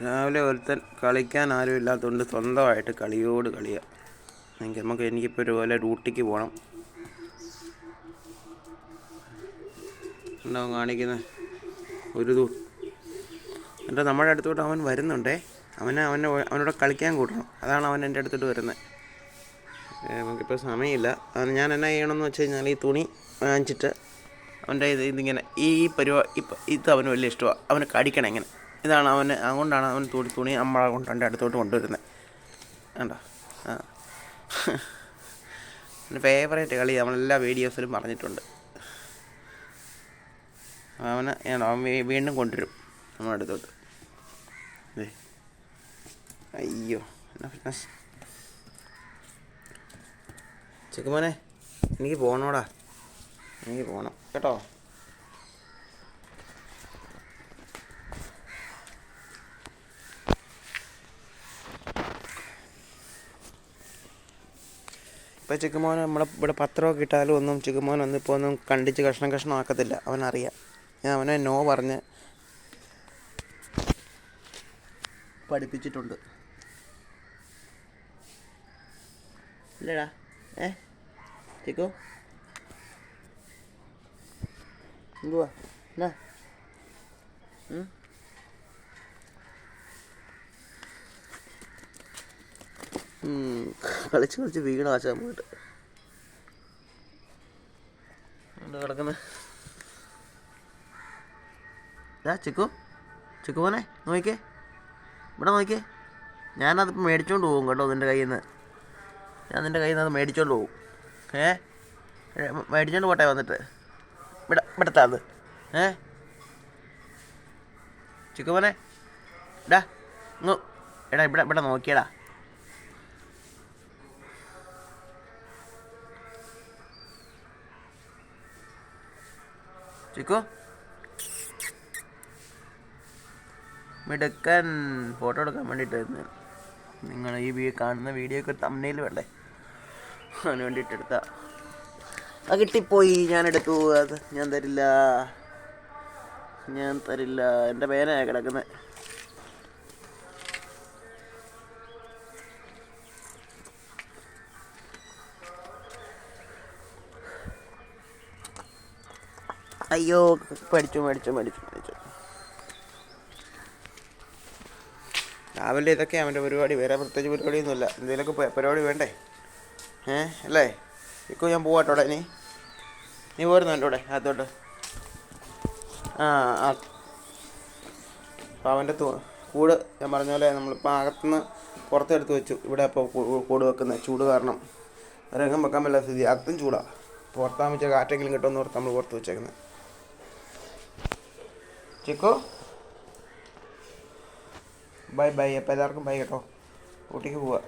രാവിലെ ഒരുത്തൻ കളിക്കാൻ ആരും ഇല്ലാത്തതുകൊണ്ട് സ്വന്തമായിട്ട് കളിയോട് കളിയാണ് എനിക്ക് നമുക്ക് എനിക്കിപ്പോൾ ഒരുപോലെ ഡ്യൂട്ടിക്ക് പോകണം ഉണ്ടാവും കാണിക്കുന്നത് ഒരു ദൂ എന്നിട്ട് നമ്മുടെ അടുത്തോട്ട് അവൻ വരുന്നുണ്ടേ. അവനെ അവനെ അവനോട് കളിക്കാൻ കൂട്ടണം. അതാണ് അവൻ എന്റെ അടുത്തോട്ട് വരുന്നത് നമുക്കിപ്പോൾ സമയമില്ല. ഞാൻ എന്നാ ചെയ്യണമെന്ന് വെച്ച് കഴിഞ്ഞാൽ ഈ തുണി വാങ്ങിച്ചിട്ട് അവന്റെ ഇത് ഇതിങ്ങനെ ഈ പരിപാടി ഇപ്പം ഇത് അവന് വലിയ ഇഷ്ടമാണ് അവനെ കടിക്കണം ഇങ്ങനെ. ഇതാണ് അവന് അതുകൊണ്ടാണ് അവൻ തുണി തുണി നമ്മളെ കൊണ്ട് എന്റെ അടുത്തോട്ട് കൊണ്ടുവരുന്നത്. കണ്ടോ? ആ. എന്റെ ഫേവറേറ്റ് കളി നമ്മളെല്ലാ വീഡിയോസിലും പറഞ്ഞിട്ടുണ്ട്. അവന് അവൻ വീണ്ടും കൊണ്ടുവരും നമ്മുടെ അടുത്തോട്ട്. ദേ. അയ്യോ ചെക്കുമോനെ എനിക്ക് പോകണോടാ എനിക്ക് പോകണം കേട്ടോ? ഇപ്പം ചിക്കുമോൻ നമ്മളെ ഇവിടെ പത്രമൊക്കെ ഇട്ടാലും ഒന്നും ചിക്കുമോൻ ഒന്നും ഇപ്പോൾ ഒന്നും കണ്ടിച്ച് കഷ്ണം കഷ്ണം ആക്കത്തില്ല. അവനറിയാം. ഞാൻ അവനെ നോ പറഞ്ഞ് പഠിപ്പിച്ചിട്ടുണ്ട്. ഇല്ലടാ. ഏ? ചിക്കു? എന്തുവാ? എന്നാ? കളിച്ച് കളിച്ച് വീണ ആശാൻ പോയിട്ട് കിടക്കുന്നത് ആ ചിക്കു. ചിക്കു പോനെ നോക്കിക്കേ. ഇവിടെ നോക്കിക്കേ. ഞാനതിപ്പോൾ മേടിച്ചോണ്ട് പോകും കേട്ടോ നിന്റെ കയ്യിൽ നിന്ന് ഞാൻ നിന്റെ കയ്യിൽ നിന്ന് അത് മേടിച്ചോണ്ട് പോകും. ഏ, മേടിച്ചോണ്ട് പോട്ടെ വന്നിട്ട്. ഇവിടെ ഇവിടുത്തെ അത്. ഏ? ചിക്കു പോനെ ഇടാ ഇങ്ങോ എടാ ഇവിടെ ഇവിടെ നോക്കിയടാ. ചിക്കു മിടുക്കൻ ഫോട്ടോ എടുക്കാൻ വേണ്ടിയിട്ടായിരുന്നു. നിങ്ങൾ ഈ കാണുന്ന വീഡിയോക്ക് തമ്മനയിൽ വേണ്ടേ? അതിന് വേണ്ടിയിട്ട് എടുത്ത. ആ കിട്ടിപ്പോയി. ഞാൻ എടുത്തു. അത് ഞാൻ തരില്ല. ഞാൻ തരില്ല. എന്റെ പേനയാണ് കിടക്കുന്നത് അയ്യോ പഠിച്ചു മേടിച്ചു മേടിച്ചു മേടിച്ചു. രാവിലെ ഇതൊക്കെ അവന്റെ പരിപാടി വേറെ പ്രത്യേകിച്ച് പരിപാടിയൊന്നുമില്ല. എന്തെങ്കിലുമൊക്കെ പരിപാടി വേണ്ടേ? ഏ അല്ലേ? ഇക്കോ ഞാൻ പോവാട്ടോടെ നീ? നീ പോരുന്നു എന്റെ കൂടെ? അകത്തോട്ട്. ആ ആ. അപ്പോൾ അവന്റെ കൂട് ഞാൻ പറഞ്ഞ പോലെ നമ്മളിപ്പോൾ അകത്തുനിന്ന് പുറത്തെടുത്ത് വെച്ചു. ഇവിടെ ഇപ്പോൾ കൂട് വെക്കുന്നത് ചൂട് കാരണം. രംഗം വെക്കാൻ പറ്റില്ല സ്ഥിതി. അകത്തും ചൂടാണ് പുറത്താൻ വെച്ചാൽ കാറ്റെങ്കിലും കിട്ടുമെന്ന് ഓർത്ത് നമ്മൾ പുറത്ത് വെച്ചേക്കുന്നത് ചിക്കോ. Bye bye. അപ്പോൾ എല്ലാവർക്കും ബൈ കേട്ടോ. ഊട്ടിക്ക് പോവാ.